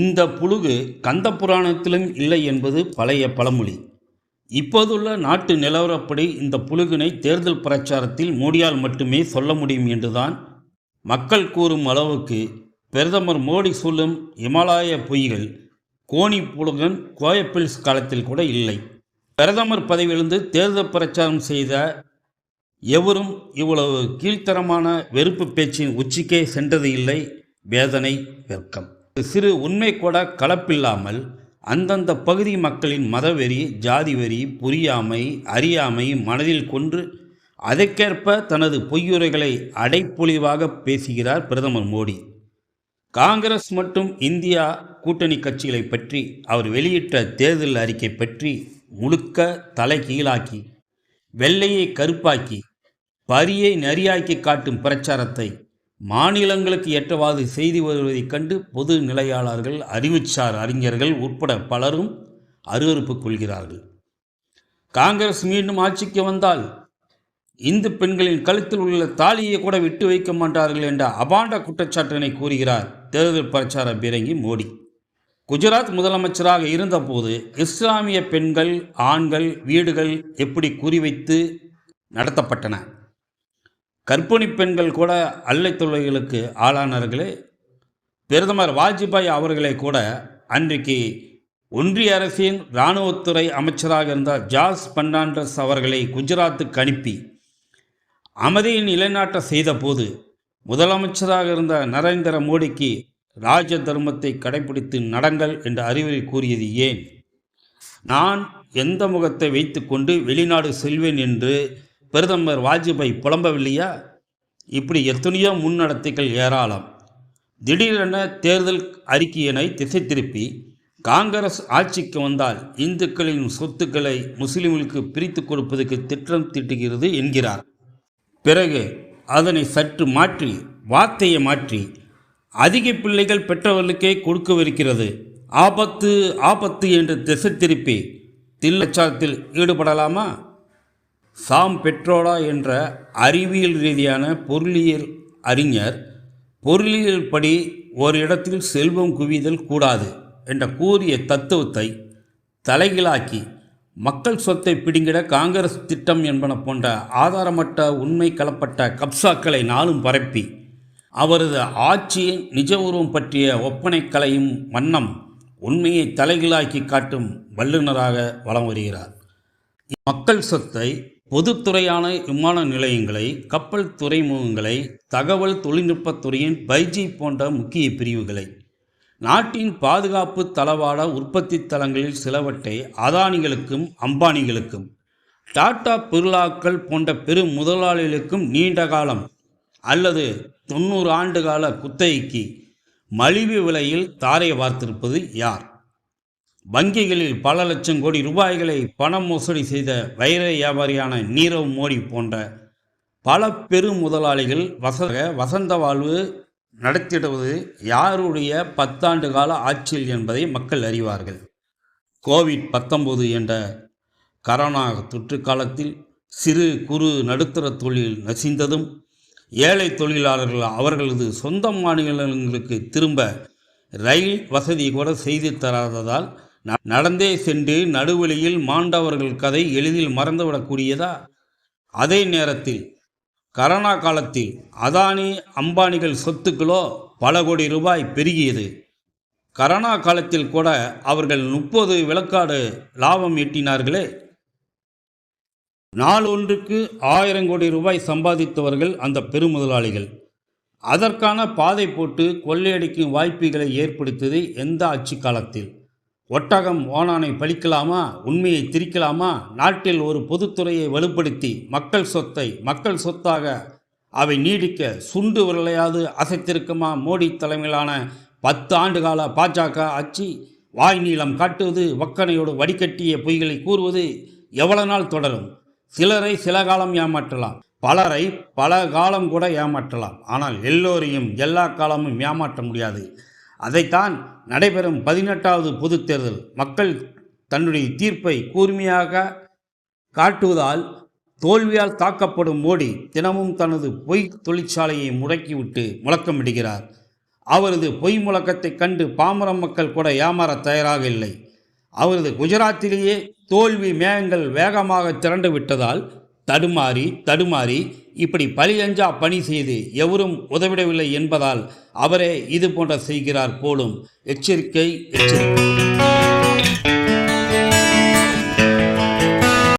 இந்த புழுகு கந்த புராணத்திலும் இல்லை என்பது பழைய பழமொழி. இப்போதுள்ள நாட்டு நிலவரப்படி இந்த புழுகினை தேர்தல் பிரச்சாரத்தில் மோடியால் மட்டுமே சொல்ல முடியும் என்றுதான் மக்கள் கூறும் அளவுக்கு பிரதமர் மோடி சொல்லும் இமாலய பொய்கள் கோணி புழுகன் கோயப்பில்ஸ் காலத்தில் கூட இல்லை. பிரதமர் பதவியிலிருந்து தேர்தல் பிரச்சாரம் செய்த எவரும் இவ்வளவு கீழ்த்தரமான வெறுப்பு பேச்சின் உச்சிக்கே சென்றது இல்லை. வேதனை வெர்க்கம் சிறு உண்மை கூட கலப்பில்லாமல் அந்தந்த பகுதி மக்களின் மதவெறி ஜாதி வெறி புரியாமை அறியாமை மனதில் கொன்று அதற்கேற்ப தனது பொய்யுரைகளை அடைப்பொழிவாக பேசுகிறார் பிரதமர் மோடி. காங்கிரஸ் மற்றும் இந்தியா கூட்டணி கட்சிகளை பற்றி அவர் வெளியிட்ட தேர்தல் அறிக்கை பற்றி முழுக்க தலைகீழாக்கி வெள்ளையை கருப்பாக்கி பரியை நரியாக்கி காட்டும் பிரச்சாரத்தை மாநிலங்களுக்கு ஏற்றவாறு செய்தி வருவதைக் கண்டு பொது நிலையாளர்கள் அறிவுச்சார் அறிஞர்கள் உட்பட பலரும் அருவறுப்பு கொள்கிறார்கள். காங்கிரஸ் மீண்டும் ஆட்சிக்கு வந்தால் இந்து பெண்களின் கழுத்தில் உள்ள தாலியை கூட விட்டு வைக்க மாட்டார்கள் என்ற அபாண்ட குற்றச்சாட்டினை கூறுகிறார் தேர்தல் பிரச்சார பீரங்கி மோடி. குஜராத் முதலமைச்சராக இருந்தபோது இஸ்லாமிய பெண்கள் ஆண்கள் வீடுகள் எப்படி குறிவைத்து நடத்தப்பட்டன? கர்ப்பிணி பெண்கள் கூட அல்லை தொல்லைகளுக்கு ஆளானார்களே பிரதமர் வாஜ்பாய் அவர்களை கூட அன்றைக்கு ஒன்றிய அரசின் இராணுவத்துறை அமைச்சராக இருந்த ஜார்ஜ் பண்டாண்டஸ் அவர்களை குஜராத்துக்கு அனுப்பி அமைதியை நிலைநாட்ட செய்தபோது முதலமைச்சராக இருந்த நரேந்திர மோடிக்கு ராஜ தர்மத்தை கடைபிடித்து நடங்கள் என்ற அறிவுரை கூறியது ஏன்? நான் எந்த முகத்தை வைத்துக்கொண்டு வெளிநாடு செல்வேன் என்று பிரதமர் வாஜ்பாய் புலம்பவில்லையா? இப்படி எத்தனையோ முன்னடத்தைகள் ஏராளம். திடீரென தேர்தல் அறிக்கையினை திசை திருப்பி காங்கிரஸ் ஆட்சிக்கு வந்தால் இந்துக்களின் சொத்துக்களை முஸ்லிம்களுக்கு பிரித்து கொடுப்பதற்கு திட்டம் தீட்டுகிறது என்கிறார். பிறகு அதனை சற்று மாற்றி வார்த்தையை மாற்றி அதிக பிள்ளைகள் பெற்றவர்களுக்கே கொடுக்கவிருக்கிறது. ஆபத்து ஆபத்து என்று திசை திருப்பி தில்லச்சாரத்தில் ஈடுபடலாமா? சாம் பெட்ரோடா என்ற அறிவியல் ரீதியான பொருளியல் அறிஞர் பொருளியல் படி ஒரு இடத்தில் செல்வம் குவிதல் கூடாது என்ற கூறிய தத்துவத்தை தலைகீழாக்கி மக்கள் சொத்தை பிடுங்கிட காங்கிரஸ் திட்டம் என்பன போன்ற ஆதாரமற்ற உண்மை கலப்பட்ட கப்சாக்களை நாளும் பரப்பி அவரது ஆட்சியின் நிஜ உருவம் பற்றிய ஒப்பனை கலையும் வண்ணம் உண்மையை தலைகளாக்கி காட்டும் வல்லுநராக வலம் வருகிறார். மக்கள் சொத்தை பொதுத்துறையான விமான நிலையங்களை கப்பல் துறைமுகங்களை தகவல் தொழில்நுட்பத் துறையின் பைஜி போன்ற முக்கிய பிரிவுகளை. நாட்டின் பாதுகாப்பு தளவாட உற்பத்தி தளங்களில் சிலவற்றை அதானிகளுக்கும் அம்பானிகளுக்கும் டாடா பிர்லாக்கள் போன்ற பெரும் முதலாளிகளுக்கும் நீண்ட காலம் அல்லது தொண்ணூறு ஆண்டு கால குத்தகைக்கு மலிவு விலையில் தாரை வார்த்திருப்பது யார்? வங்கிகளில் பல லட்சம் கோடி ரூபாய்களை பணம் மோசடி செய்த வைர வியாபாரியான நீரவ் மோடி போன்ற பல பெரும் முதலாளிகள் வச வசந்த வாழ்வு நடத்திடுவது யாருடைய பத்தாண்டு கால ஆட்சியில் என்பதை மக்கள் அறிவார்கள். கோவிட் பத்தொன்பது என்ற கரோனா தொற்று காலத்தில் சிறு குறு நடுத்தர தொழில் நசிந்ததும் ஏழை தொழிலாளர்கள் அவர்களது சொந்த மாநிலங்களுக்கு திரும்ப ரயில் வசதி கூட செய்து தராததால் நடந்தே சென்று நடுவழியில் மாண்டவர்கள் கதை எளிதில் மறந்துவிடக்கூடியதா? அதே நேரத்தில் கரோனா காலத்தில் அதானி அம்பானிகள் சொத்துக்களோ பல கோடி ரூபாய் பெருகியது. கரோனா காலத்தில் கூட அவர்கள் முப்பது விளக்காடு லாபம் ஈட்டினார்களே. நாள் ஒன்றுக்கு ஆயிரம் கோடி ரூபாய் சம்பாதித்தவர்கள் அந்த பெருமுதலாளிகள். அதற்கான பாதை போட்டு கொள்ளையடிக்கும் வாய்ப்புகளை ஏற்படுத்தியது எந்த ஆட்சி காலத்தில்? ஒட்டகம் ஓனானை பழிக்கலாமா? உண்மையை திரிக்கலாமா? நாட்டில் ஒரு பொதுத்துறையை வலுப்படுத்தி மக்கள் சொத்தை மக்கள் சொத்தாக அவை நீடிக்க சுண்டு விரலையாவது அசைத்திருக்குமா? மோடி தலைமையிலான பத்து ஆண்டு கால பாஜக ஆட்சி வாய் நீளம் காட்டுவது வக்கனையோடு வடிகட்டிய பொய்களை கூறுவது எவ்வளவு நாள் தொடரும்? சிலரை சில காலம் ஏமாற்றலாம் பலரை பல காலம் கூட ஏமாற்றலாம். ஆனால் எல்லோரையும் எல்லா காலமும் ஏமாற்ற முடியாது. அதைத்தான் நடைபெறும் பதினெட்டாவது பொதுத் தேர்தல். மக்கள் தன்னுடைய தீர்ப்பை கூர்மையாக காட்டுவதால் தோல்வியால் தாக்கப்படும் மோடி தினமும் தனது பொய் தொழிற்சாலையை முடக்கிவிட்டு முழக்கமிடுகிறார். அவரது பொய் முழக்கத்தைக் கண்டு பாமர மக்கள் கூட ஏமாற தயாராக இல்லை. அவரது குஜராத்திலேயே தோல்வி மேகங்கள் வேகமாக திரண்டு விட்டதால் தடுமாறி தடுமாறி இப்படி பழியஞ்சா பணி செய்து எவரும் உதவிடவில்லை என்பதால் அவரே இது போன்ற செய்கிறார் போலும். எச்சரிக்கை எச்சரிக்கை.